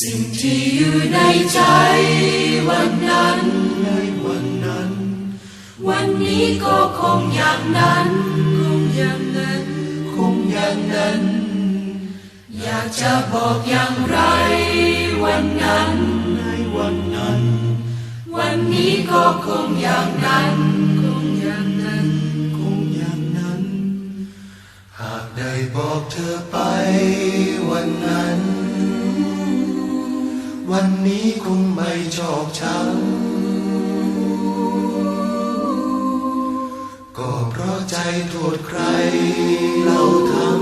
สิ่งที่อยู่ในใจวันนั้นในวันนั้น วันนี้ก็คงอย่างนั้น คงอย่างนั้น คงอย่างนั้น อยากจะบอกอย่างไร วันนั้นในวันนั้น วันนี้ก็คงอย่างนั้น คงอย่างนั้น คงอย่างนั้น หากได้บอกเธอไปวันนั้น วันนี้คงไม่ชอกช้ำก็เพราะใจโทษใครเราทำ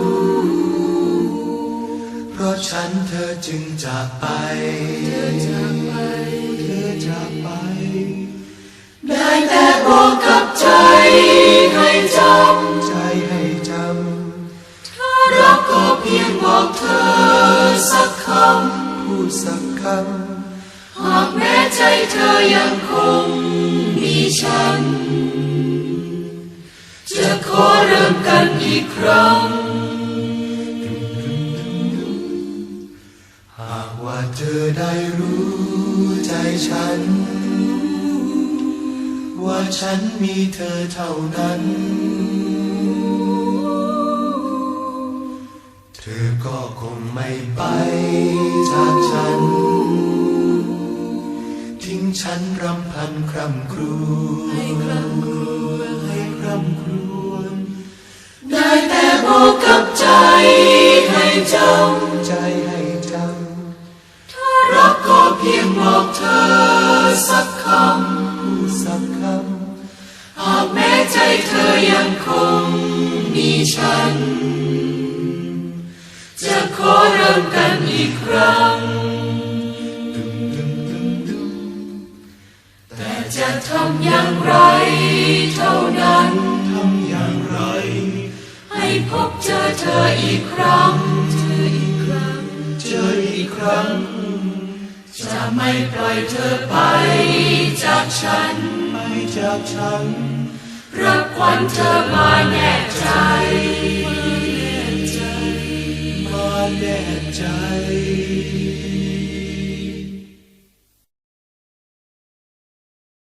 เพราะฉันเธอจึงจากไป เธอจากไป เธอจากไป ได้แต่บอกกับใจให้จำใจให้จถ้ารักก็เพียงบอกเธอสักคำพูดสัก คำ หากแม้ใจเธอยังคงมีฉัน จะขอเริ่มกันอีกครั้งำหากว่าเธอได้รู้ใจฉัน ว่าฉันมีเธอเท่านั้น เธอก็คงไม่ไป รำพันคร่ำครวญให้คร่ำครวญให้คร่ำครวญได้แต่บอกกับใจให้จใจให้จำถ้ารักก็เพียงบอกเธอสักคำพูดสักคำหากแม้ใจเธอยังคงมีฉัน จะขอเริ่มกันอีกครั้ง จะทำอย่างไรเท่านั้น ทำอย่างไร ให้พบเจอเธออีกครั้งเธออีกครั้ง เจออีกครั้ง จะไม่ปล่อยเธอไปจากฉันไม่จากฉัน รับควันเธอมาแน่ใจ